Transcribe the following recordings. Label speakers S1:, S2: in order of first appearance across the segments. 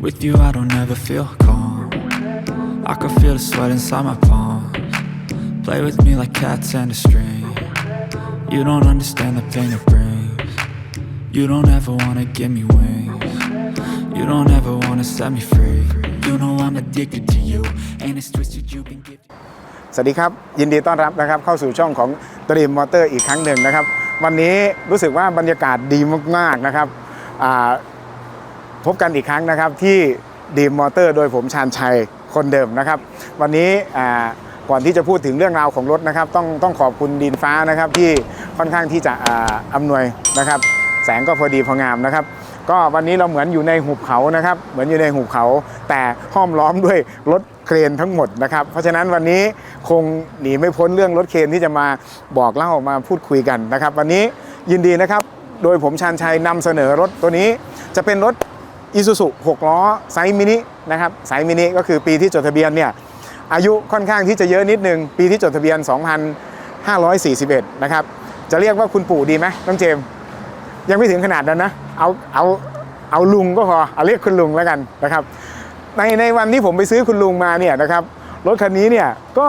S1: With you, I don't ever feel calm. I can feel the sweat inside my palms. Play with me like cats and a string. You don't understand the pain it brings. You don't ever wanna give me wings. You don't ever wanna set me free. You know I'm addicted to you, and it's twisted you've been gifted.
S2: สวัสดีครับ ยินดีต้อนรับนะครับเข้าสู่ช่องของ Dream Motor อีกครั้งหนึ่งนะครับ วันนี้รู้สึกว่าบรรยากาศดีมากๆนะครับ พบกันอีกครั้งนะครับที่ Dream Motor โดยผมชาญชัยคนเดิมนะครับ วันนี้ก่อนที่จะพูดถึงเรื่องราวของรถนะครับ ต้องต้องขอบคุณดินฟ้านะครับที่ค่อนข้างที่จะอ่าอำนวยนะครับ แสงก็พอดีพองามนะครับ ก็วันนี้เราเหมือนอยู่ในหุบเขานะครับ เหมือนอยู่ในหุบเขา แต่ห้อมล้อมด้วยรถเครนทั้งหมดนะครับ เพราะฉะนั้นวันนี้คงหนีไม่พ้นเรื่องรถเครนที่จะมาบอกเล่ามาพูดคุยกันนะครับ วันนี้ยินดีนะครับ โดยผมชาญชัยนำเสนอรถตัวนี้จะเป็นรถ i s u z u 6ล้อไซส์มินินะครับไซส์มินิก็คือปีที่จดทะเบียนเนี่ยอายุค่อนข้างที่จะเยอะนิดนึง ปีที่จดทะเบียน 2541 นะครับ จะเรียกว่าคุณปู่ดีไหมน้องเจม ยังไม่ถึงขนาดนั้นนะ เอาเอาเอาลุงก็พอเอาเรียกคุณลุงแล้วกันนะครับ ในในวันที่ผมไปซื้อคุณลุงมาเนี่ยนะครับรถคันนี้เนี่ยก็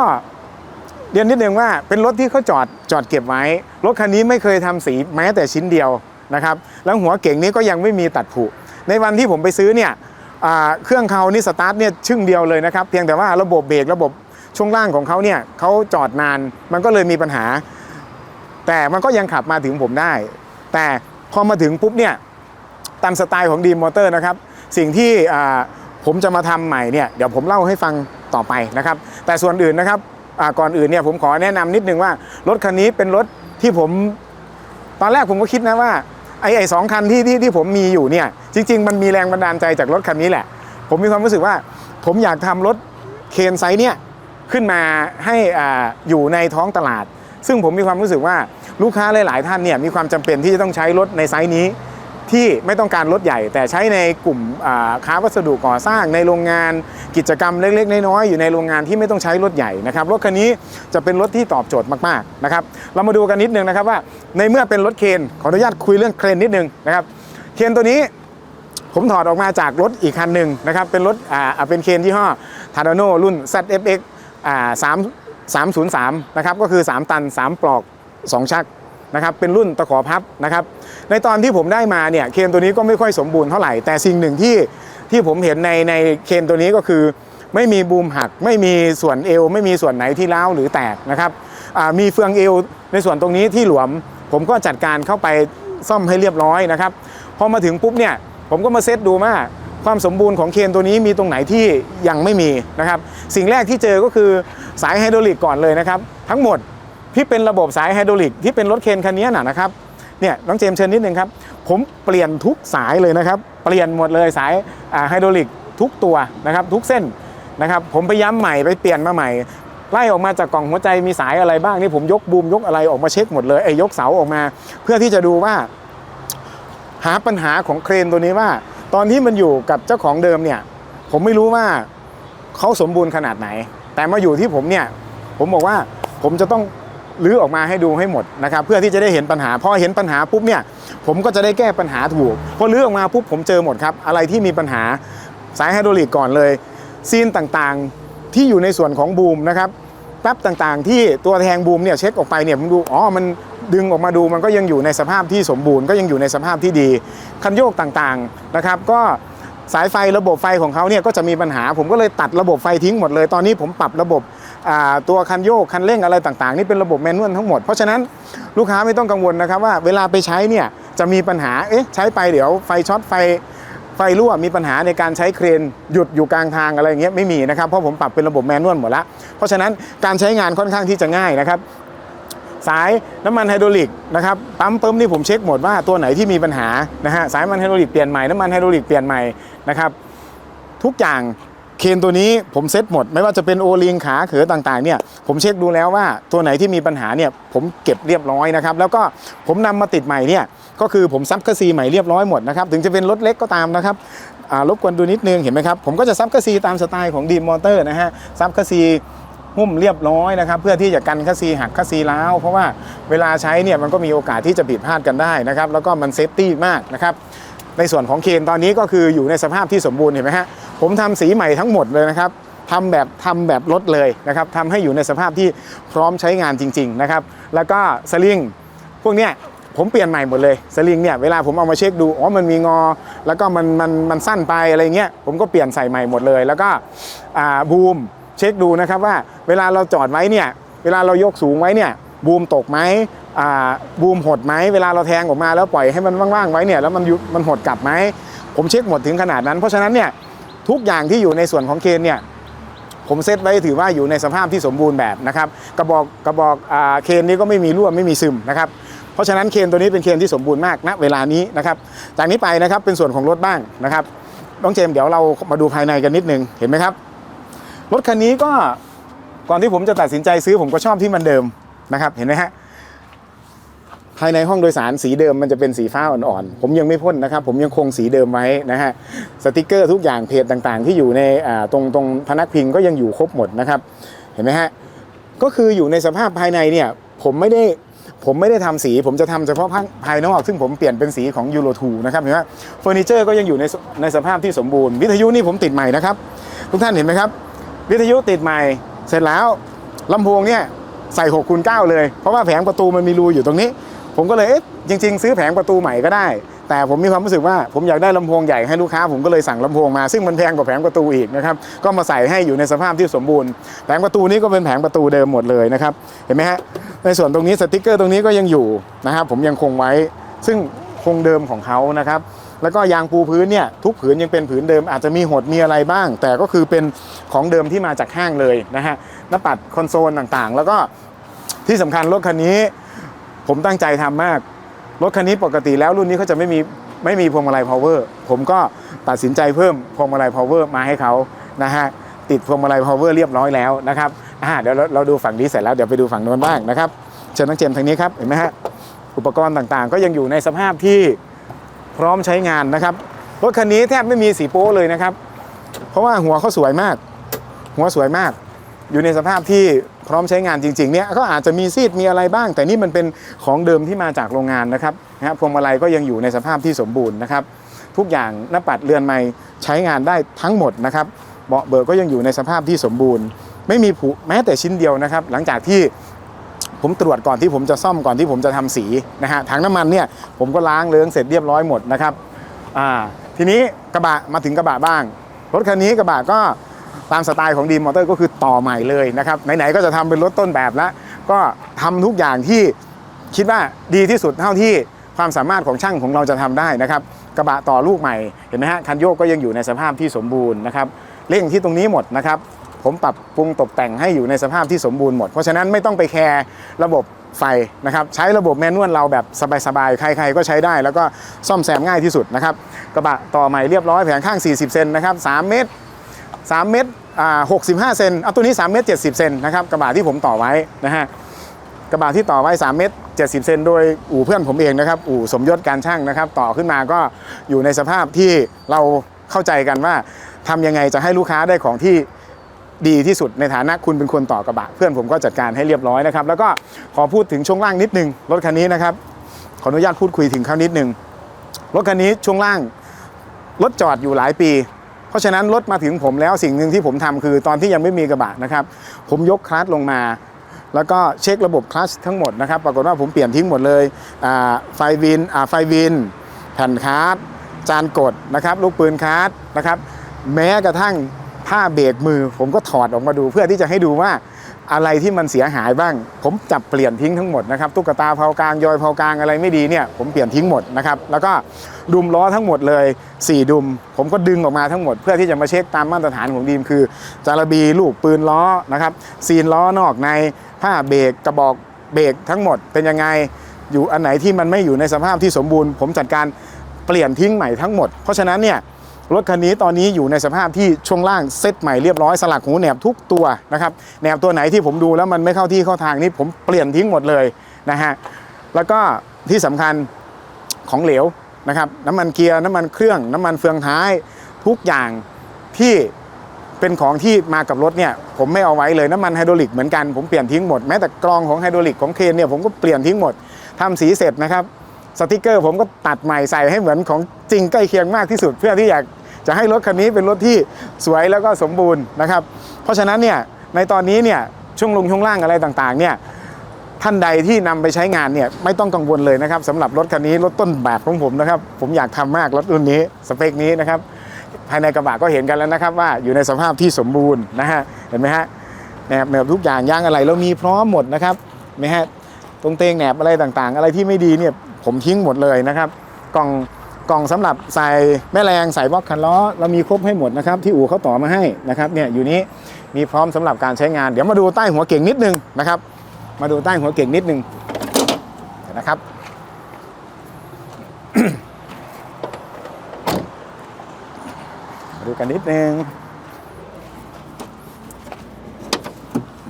S2: เรียนนิดนึงว่าเป็นรถที่เขาจอดจอดเก็บไว้ รถคันนี้ไม่เคยทำสีแม้แต่ชิ้นเดียวนะครับ แล้วหัวเก่งนี้ก็ยังไม่มีตัดผุ ในวันที่ผมไปซื้อเนี่ยเครื่องเขานี่สตาร์ทเนี่ยชึ่งเดียวเลยนะครับ เพียงแต่ว่าระบบเบรกระบบช่วงล่างของเขาเนี่ยเขาจอดนานมันก็เลยมีปัญหา แต่มันก็ยังขับมาถึงผมได้ แต่พอมาถึงปุ๊บเนี่ยตามสไตล์ของดีมอเตอร์นะครับ สิ่งที่ผมจะมาทำใหม่เนี่ยเดี๋ยวผมเล่าให้ฟังต่อไปนะครับ แต่ส่วนอื่นนะครับก่อนอื่นเนี่ยผมขอแนะนำนิดนึงว่ารถคันนี้เป็นรถที่ผม ตอนแรกผมก็คิดนะว่า ไอ้ไอ้สองคันที่ที่ที่ผมมีอยู่เนี่ยจริง ๆ มันมีแรงบันดาลใจจากรถคันนี้แหละ ผมมีความรู้สึกว่าผมอยากทำรถเคนไซส์เนี่ยขึ้นมาให้อ่าอยู่ในท้องตลาด ซึ่งผมมีความรู้สึกว่าลูกค้าหลาย ๆ ท่านเนี่ยมีความจำเป็นที่จะต้องใช้รถในไซส์นี้ ที่ไม่ต้องการรถใหญ่ แต่ใช้ในกลุ่มค้าวัสดุก่อสร้างในโรงงานกิจกรรมเล็กๆน้อยๆอยู่ในโรงงานที่ไม่ต้องใช้รถใหญ่นะครับรถคันนี้จะเป็นรถที่ตอบโจทย์มากๆนะครับเรามาดูกันนิดนึงนะครับว่า ในเมื่อเป็นรถเคนขออนุญาตคุยเรื่องเครนนิดนึงนะครับเคนตัวนี้ผมถอดออกมาจากรถอีกคันหนึ่งนะครับเป็นรถอ่าเป็นเคนยี่ห้อทาร์โนรุ่น ZFX อ่า3 303 นะครับก็คือ 3 ตัน 3 ปลอก 2 ชัก นะครับเป็นรุ่นตะขอพับนะครับในตอนที่ผมได้มาเนี่ยเคนตัวนี้ก็ไม่ค่อยสมบูรณ์เท่าไหร่แต่สิ่งหนึ่งที่ที่ผมเห็นในในเคนตัวนี้ก็คือ ไม่มีบูมหัก ไม่มีส่วนเอว ไม่มีส่วนไหนที่ร้าวหรือแตกนะครับมีเฟืองเอวในส่วนตรงนี้ที่หลวม ผมก็จัดการเข้าไปซ่อมให้เรียบร้อยนะครับพอมาถึงปุ๊บเนี่ยผมก็มาเซตดูว่าความสมบูรณ์ของเคนตัวนี้มีตรงไหนที่ยังไม่มีนะครับ สิ่งแรกที่เจอก็คือสายไฮดรอลิกก่อนเลยนะครับ ทั้งหมด ที่เป็นระบบสายไฮดรอลิกที่เป็นรถเคนคันนี้น่ะนะครับเนี่ยน้องเจมส์เชิญนิดนึงครับ ผมเปลี่ยนทุกสายเลยนะครับ เปลี่ยนหมดเลยสายไฮดรอลิกทุกตัวนะครับ ทุกเส้นนะครับผมไปย้ำใหม่ไปเปลี่ยนมาใหม่ไล่ออกมาจากกล่องหัวใจมีสายอะไรบ้างนี่ผมยกบูมยกอะไรออกมาเช็คหมดเลยไอ้ยกเสาออกมา เพื่อที่จะดูว่า หาปัญหาของเครนตัวนี้ว่า ตอนที่มันอยู่กับเจ้าของเดิมเนี่ย ผมไม่รู้ว่าเขาสมบูรณ์ขนาดไหน แต่มาอยู่ที่ผมเนี่ย ผมบอกว่าผมจะต้อง รื้อออกมาให้ดูให้หมดนะครับเพื่อที่จะได้เห็นปัญหาพอเห็นปัญหาปุ๊บเนี่ยผมก็จะได้แก้ปัญหาถูกพอรื้อออกมาปุ๊บผมเจอหมดครับอะไรที่มีปัญหาสายไฮดรอลิกก่อนเลย ซีนต่างๆที่อยู่ในส่วนของบูมนะครับแป๊บต่างๆ ที่ตัวแทงบูมเนี่ยเช็คออกไปเนี่ยผมดูอ๋อมันดึงออกมาดูมันก็ยังอยู่ในสภาพที่สมบูรณ์ก็ยังอยู่ในสภาพที่ดี คันโยกต่างๆนะครับ ก็สายไฟระบบไฟของเขาเนี่ยก็จะมีปัญหา ผมก็เลยตัดระบบไฟทิ้งหมดเลย ตอนนี้ผมปรับระบบ ตัวคันโยกคันเร่งอะไรต่างๆ นี่เป็นระบบแมนนวลทั้งหมด เพราะฉะนั้นลูกค้าไม่ต้องกังวลนะครับว่าเวลาไปใช้เนี่ยจะมีปัญหาเอ๊ะใช้ไปเดี๋ยวไฟช็อตไฟไฟรั่วมีปัญหาในการใช้เครนหยุดอยู่กลางทางอะไรอย่างเงี้ยไม่มีนะครับเพราะผมปรับเป็นระบบแมนนวลหมดแล้วเพราะฉะนั้นการใช้งานค่อนข้างที่จะง่ายนะครับสายน้ำมันไฮดรอลิกนะครับปั๊มเปิมนี่ผมเช็คหมดว่าตัวไหนที่มีปัญหานะฮะสายน้ำมันไฮดรอลิกเปลี่ยนใหม่น้ำมันไฮดรอลิกเปลี่ยนใหม่นะครับทุกอย่าง เคนตัวนี้ผมเซ็ตหมด ไม่ว่าจะเป็นโอลิงขาเขือต่างๆเนี่ยผมเช็คดูแล้วว่าตัวไหนที่มีปัญหาเนี่ยผมเก็บเรียบร้อยนะครับแล้วก็ผมนำมาติดใหม่เนี่ยก็คือผมซับกระซีใหม่เรียบร้อยหมดนะครับถึงจะเป็นรถเล็กก็ตามนะครับรบกวนดูนิดนึงเห็นไหมครับผมก็จะซับกระซีตามสไตล์ของดีมมอเตอร์นะฮะซับกระซีหุ้มเรียบร้อยนะครับเพื่อที่จะกันคัสซีหักคัสซีล้าวเพราะว่าเวลาใช้เนี่ยมันก็มีโอกาสที่จะผิดพลาดกันได้นะครับแล้วก็มันเซฟตี้มากนะครับ ในส่วนของเคนตอนนี้ก็คืออยู่ในสภาพที่สมบูรณ์เห็นไหมฮะผมทำสีใหม่ทั้งหมดเลยนะครับทำแบบทำแบบรถเลยนะครับทำให้อยู่ในสภาพที่พร้อมใช้งานจริงๆนะครับแล้วก็สลิงพวกเนี้ยผมเปลี่ยนใหม่หมดเลยสลิงเนี่ยเวลาผมเอามาเช็คดูอ๋อมันมีงอ แล้วก็มันมันมันสั้นไปอะไรเงี้ยผมก็เปลี่ยนใส่ใหม่หมดเลย แล้วก็บูมเช็คดูนะครับว่าเวลาเราจอดไว้เนี่ยเวลาเรายกสูงไว้เนี่ยบูมตกไหม บูมหดไหมเวลาเราแทงออกมาแล้วปล่อยให้มันว่างๆไว้เนี่ยแล้วมันมันหดกลับไหมผมเช็คหมดถึงขนาดนั้น เพราะฉะนั้นเนี่ยทุกอย่างที่อยู่ในส่วนของเคนเนี่ยผมเซตไว้ถือว่าอยู่ในสภาพที่สมบูรณ์แบบนะครับกระบอกกระบอกเคนนี้ก็ไม่มีรั่วไม่มีซึมนะครับเพราะฉะนั้นเคนตัวนี้เป็นเคนที่สมบูรณ์มากณเวลานี้นะครับจากนี้ไปนะครับเป็นส่วนของรถบ้างนะครับน้องเจมเดี๋ยวเรามาดูภายในกันนิดนึงเห็นไหมครับ รถคันนี้ก็ก่อนที่ผมจะตัดสินใจซื้อผมก็ชอบที่มันเดิมนะครับเห็นไหมฮะ ภายในห้องโดยสารสีเดิมมันจะเป็นสีฟ้าอ่อนๆ ผมยังไม่พ่นนะครับ ผมยังคงสีเดิมไว้นะฮะ สติกเกอร์ทุกอย่างเพจต่างๆ ที่อยู่ในตรงตรงพนักพิงก็ยังอยู่ครบหมดนะครับ เห็นไหมฮะ ก็คืออยู่ในสภาพภายในเนี่ยผมไม่ได้ผมไม่ได้ทำสี ผมจะทำเฉพาะภายนอก ซึ่งผมเปลี่ยนเป็นสีของยูโร2นะครับเห็นไหมเฟอร์นิเจอร์ก็ยังอยู่ในในสภาพที่สมบูรณ์ วิทยุนี่ผมติดใหม่นะครับ ทุกท่านเห็นไหมครับ วิทยุติดใหม่ เสร็จแล้วลำโพงเนี่ยใส่6คูณ9เลย เพราะว่าแผงประตูมันมีรูอยู่ตรงนี้ ผมก็เลยเอ๊ะจริง ๆ ซื้อแผงประตูใหม่ก็ได้ แต่ผมมีความรู้สึกว่าผมอยากได้ลำโพงใหญ่ให้ลูกค้าผมก็เลยสั่งลำโพงมาซึ่งมันแพงกว่าแผงประตูอีกนะครับก็มาใส่ให้อยู่ในสภาพที่สมบูรณ์แผงประตูนี้ก็เป็นแผงประตูเดิมหมดเลยนะครับเห็นไหมฮะในส่วนตรงนี้สติกเกอร์ตรงนี้ก็ยังอยู่นะครับผมยังคงไว้ ซึ่งคงเดิมของเขานะครับแล้วก็ยางปูพื้นเนี่ยทุกผืนยังเป็นผืนเดิมอาจจะมีหดมีอะไรบ้าง แต่ก็คือเป็นของเดิมที่มาจากห้างเลยนะฮะหน้าปัดคอนโซลต่างๆ แล้วก็ที่สำคัญรถคันนี้ ผมตั้งใจทำมาก รถคันนี้ปกติแล้วรุ่นนี้เขาจะไม่มีไม่มีพวงมาลัย power ผมก็ตัดสินใจเพิ่มพวงมาลัย power มาให้เขานะฮะติดพวงมาลัย power เรียบร้อยแล้วนะครับอ่าเดี๋ยวเราเราดูฝั่งนี้เสร็จแล้วเดี๋ยวไปดูฝั่งโน้นบ้างนะครับเชิญน้องเจมส์ทางนี้ครับเห็นไหมฮะอุปกรณ์ต่างๆ ก็ยังอยู่ในสภาพที่พร้อมใช้งานนะครับรถคันนี้แทบไม่มีสีโป้เลยนะครับ เพราะว่าหัวเขาสวยมาก หัวสวยมาก อยู่ในสภาพที่ พร้อมใช้งานจริงๆเนี่ยก็อาจจะมีซีดมีอะไรบ้าง แต่นี่มันเป็นของเดิมที่มาจากโรงงานนะครับนะฮะพวงมาลัยก็ยังอยู่ในสภาพที่สมบูรณ์นะครับ ทุกอย่างหน้าปัดเรือนไม้ใช้งานได้ทั้งหมดนะครับเบาะเบิกก็ยังอยู่ในสภาพที่สมบูรณ์ ไม่มีผุแม้แต่ชิ้นเดียวนะครับ หลังจากที่ผมตรวจก่อนที่ผมจะซ่อมก่อนที่ผมจะทำสีนะฮะถังน้ำมันเนี่ยผมก็ล้างเลื้องเสร็จเรียบร้อยหมดนะครับอ่าทีนี้กระบะมาถึงกระบะบ้างรถคันนี้กระบะก็ ตามสไตล์ของดีมอเตอร์ก็คือต่อใหม่เลยนะครับไหนๆก็จะทำเป็นรถต้นแบบแล้วก็ทำทุกอย่างที่คิดว่าดีที่สุดเท่าที่ความสามารถของช่างของเราจะทำได้นะครับ กระบะต่อลูกใหม่เห็นไหมฮะคันโยกก็ยังอยู่ในสภาพที่สมบูรณ์นะครับเร่งที่ตรงนี้หมดนะครับ ผมปรับปรุงตกแต่งให้อยู่ในสภาพที่สมบูรณ์หมด เพราะฉะนั้นไม่ต้องไปแคร์ระบบไฟนะครับใช้ระบบแมนนวลเราแบบสบายๆ ใครๆก็ใช้ได้ แล้วก็ซ่อมแซมง่ายที่สุดนะครับ กระบะต่อใหม่เรียบร้อยแผงข้าง 40 เซนนะครับ 3 เมตร 3 เมตรอ่า65เซนเอาตัวนี้ 3 เมตร 70 เซนนะครับกระบะที่ผมต่อไว้นะฮะกระบะที่ต่อไว้ 3 เมตร 70 เซนโดยอู่เพื่อนผมเองนะครับอู่สมยศการช่างนะครับ ต่อขึ้นมาก็อยู่ในสภาพที่เราเข้าใจกันว่าทำยังไงจะให้ลูกค้าได้ของที่ดีที่สุดในฐานะคุณเป็นคนต่อกระบะ เพื่อนผมก็จัดการให้เรียบร้อยนะครับ แล้วก็ขอพูดถึงช่วงล่างนิดนึงรถคันนี้นะครับ ขออนุญาตพูดคุยถึงเขานิดนึงรถคันนี้ช่วงล่างรถจอดอยู่หลายปี เพราะฉะนั้นรถมาถึงผมแล้วสิ่งหนึ่งที่ผมทำคือตอนที่ยังไม่มีกระบะนะครับ ผมยกคลัตช์ลงมา แล้วก็เช็คระบบคลัตช์ทั้งหมดนะครับ ปรากฏว่าผมเปลี่ยนทิ้งหมดเลยไฟวินไฟวิน แผ่นคาร์ดจานกดนะครับ ลูกปืนคาร์ดนะครับ แม้กระทั่งผ้าเบรกมือ ผมก็ถอดออกมาดูเพื่อที่จะให้ดูว่า อะไรที่มันเสียหายบ้าง ผมจับเปลี่ยนทิ้งทั้งหมดนะครับตุ๊กตาเผากลางยอยเผากลางอะไรไม่ดีเนี่ยผมเปลี่ยนทิ้งหมดนะครับแล้วก็ดุมล้อทั้งหมดเลย 4 ดุม ผมก็ดึงออกมาทั้งหมด เพื่อที่จะมาเช็คตามมาตรฐานของดีมคือจารบีลูกปืนล้อนะครับซีนล้อนอกในผ้าเบรกกระบอกเบรกทั้งหมดเป็นยังไงอยู่อันไหนที่มันไม่อยู่ในสภาพที่สมบูรณ์ ผมจัดการเปลี่ยนทิ้งใหม่ทั้งหมด เพราะฉะนั้นเนี่ย รถคันนี้ตอนนี้อยู่ในสภาพที่ช่วงล่างเซ็ตใหม่เรียบร้อยสลักหูแหนบทุกตัวนะครับแหนบตัวไหนที่ผมดูแล้วมันไม่เข้าที่เข้าทางนี่ผมเปลี่ยนทิ้งหมดเลยนะฮะแล้วก็ที่สำคัญของเหลวนะครับน้ำมันเกียร์น้ำมันเครื่องน้ำมันเฟืองท้าย ทุกอย่างที่เป็นของที่มากับรถเนี่ยผมไม่เอาไว้เลยน้ำมันไฮดรอลิกเหมือนกันผมเปลี่ยนทิ้งหมดแม้แต่กรองของไฮดรอลิกของเครนเนี่ยผมก็เปลี่ยนทิ้งหมดทำสีเสร็จนะครับสติกเกอร์ผมก็ตัดใหม่ใส่ให้เหมือนของจริงใกล้เคียงมากที่สุดเพื่อที่อยาก จะให้รถคันนี้เป็นรถที่สวยแล้วก็สมบูรณ์นะครับ เพราะฉะนั้นเนี่ยในตอนนี้เนี่ยช่วงลงช่วงล่างอะไรต่างๆเนี่ยท่านใดที่นำไปใช้งานเนี่ยไม่ต้องกังวลเลยนะครับสำหรับรถคันนี้รถต้นแบบของผมนะครับ ผมอยากทำมากรถรุ่นนี้สเปคนี้นะครับภายในกระบะก็เห็นกันแล้วนะครับ ว่าอยู่ในสภาพที่สมบูรณ์นะฮะเห็นไหมฮะแหนบแหนบทุกอย่างย่างอะไรเรามีพร้อมหมดนะครับไหมฮะตรงเตงแหนบอะไรต่างๆ อะไรที่ไม่ดีเนี่ยผมทิ้งหมดเลยนะครับกล่อง กล่องสำหรับใส่แม่แรงใส่บล็อกคันล้อเรามีครบให้หมดนะครับที่อู่เขาต่อมาให้นะครับเนี่ยอยู่นี้มีพร้อมสำหรับการใช้งาน เดี๋ยวมาดูใต้หัวเก่งนิดนึงนะครับ มาดูใต้หัวเก่งนิดนึงนะครับมาดูกันนิดนึง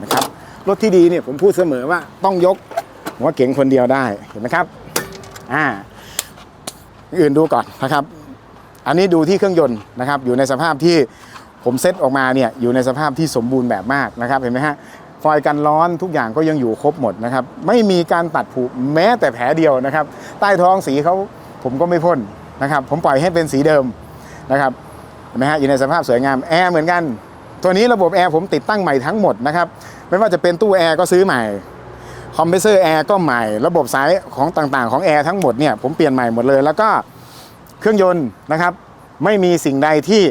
S2: นะครับรถที่ดีเนี่ยผมพูดเสมอว่าต้องยกหัวเก๋งคนเดียวได้เห็นไหมครับอ่า อื่นดูก่อนนะครับ อันนี้ดูที่เครื่องยนต์นะครับอยู่ในสภาพที่ผมเซตออกมาเนี่ยอยู่ในสภาพที่สมบูรณ์แบบมากนะครับเห็นไหมฮะฟอยล์กันร้อนทุกอย่างก็ยังอยู่ครบหมดนะครับ ไม่มีการตัดผุแม้แต่แผลเดียวนะครับ ใต้ท้องสีเขาผมก็ไม่พ่นนะครับ ผมปล่อยให้เป็นสีเดิมนะครับเห็นไหมฮะอยู่ในสภาพสวยงามแอร์เหมือนกัน ตัวนี้ระบบแอร์ผมติดตั้งใหม่ทั้งหมดนะครับ ไม่ว่าจะเป็นตู้แอร์ก็ซื้อใหม่ คอมเพรสเซอร์แอร์ก็ใหม่ ระบบสายของต่างๆของแอร์ทั้งหมดเนี่ยผมเปลี่ยนใหม่หมดเลย แล้วก็เครื่องยนต์นะครับ ไม่มีสิ่งใดที่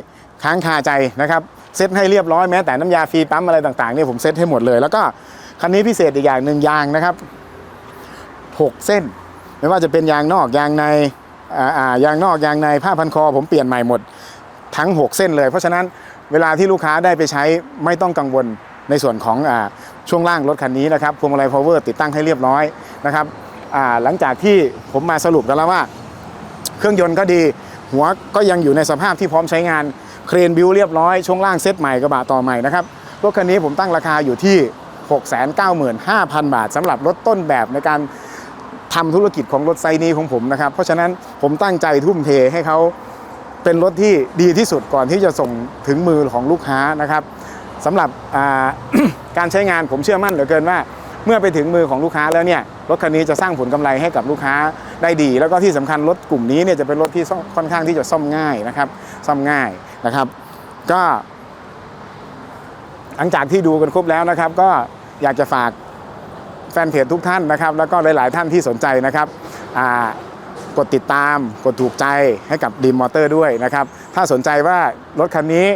S2: ค้างคาใจนะครับเซ็ตให้เรียบร้อยแม้แต่น้ำยาฟรีปั๊มอะไรต่างๆเนี่ยผมเซ็ตให้หมดเลย แล้วก็คันนี้พิเศษอีกอย่างหนึ่งยางนะครับ 6 เส้น ไม่ว่าจะเป็นยางนอกยางในอ่าอ่ายางนอกยางในผ้าพันคอ ผมเปลี่ยนใหม่หมดทั้ง 6 เส้นเลย เพราะฉะนั้นเวลาที่ลูกค้าได้ไปใช้ไม่ต้องกังวล ในส่วนของอช่วงล่างรถคันนี้นะครับพวงมาลัย power ติดตั้งให้เรียบร้อยนะครับหลังจากที่ผมมาสรุปกันแล้วว่า เครื่องยนต์ก็ดี หัวก็ยังอยู่ในสภาพที่พร้อมใช้งานเครนบิวเรียบร้อยช่วงล่างเซตใหม่กระบะต่อใหม่นะครับรถคันนี้ผมตั้งราคาอยู่ที่ 695,000 บาทสำหรับรถต้นแบบในการทำธุรกิจของรถไซนี้ของผมนะครับ เพราะฉะนั้นผมตั้งใจทุ่มเทให้เขาเป็นรถที่ดีที่สุดก่อนที่จะส่งถึงมือของลูกค้านะครับ สำหรับการใช้งานผมเชื่อมั่นเหลือเกินว่า เมื่อไปถึงมือของลูกค้าแล้วเนี่ยรถคันนี้จะสร้างผลกำไรให้กับลูกค้าได้ดี แล้วก็ที่สำคัญรถกลุ่มนี้เนี่ยจะเป็นรถที่ค่อนข้างที่จะซ่อมง่ายนะครับซ่อมง่ายนะครับ ก็หลังจากที่ดูกันครบแล้วนะครับ ก็อยากจะฝากแฟนเพจทุกท่านนะครับ แล้วก็หลาย ๆ ท่านที่สนใจนะครับกดติดตามกดถูกใจให้กับดีมมอเตอร์ด้วยนะครับ ถ้าสนใจว่ารถคันนี้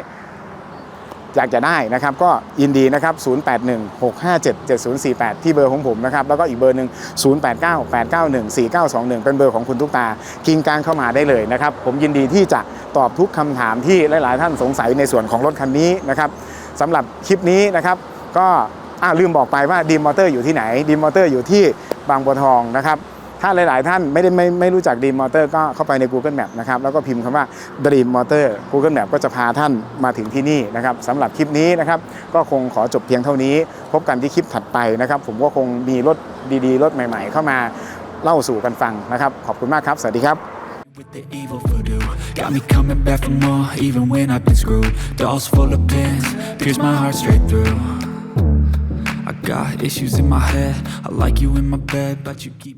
S2: อยากจะได้นะครับก็ยินดีนะครับ 0816577048 ที่เบอร์ของผมนะครับ แล้วก็อีกเบอร์หนึ่ง0898914921 เป็นเบอร์ของคุณทุกตากิงกางเข้ามาได้เลยนะครับ ผมยินดีที่จะตอบทุกคำถามที่หลาย ๆ ท่านสงสัยในส่วนของรถคันนี้นะครับสำหรับคลิปนี้นะครับ ก็อ้าวลืมบอกไปว่าดีมมอเตอร์อยู่ที่ไหนดีมมอเตอร์อยู่ที่บางบัวทองนะครับ ถ้าหลาย ๆ ท่านไม่ได้ไม่ไม่รู้จัก Dream Motor ก็เข้าไปใน Google Map นะครับแล้วก็พิมพ์คำว่า Dream Motor Google Map ก็จะพาท่านมาถึงที่นี่นะครับสำหรับคลิปนี้นะครับก็คงขอจบเพียงเท่านี้ พบกันที่คลิปถัดไปนะครับ ผมก็คงมีรถดีๆ รถใหม่ ๆ เข้ามาเล่าสู่กันฟังนะครับ ขอบคุณมากครับ สวัสดีครับ
S1: With the evil voodoo Got me coming back for more Even when I've been screwed Dolls full of pins Pierce my heart straight through I got issues in my head I like you in my bed But you keep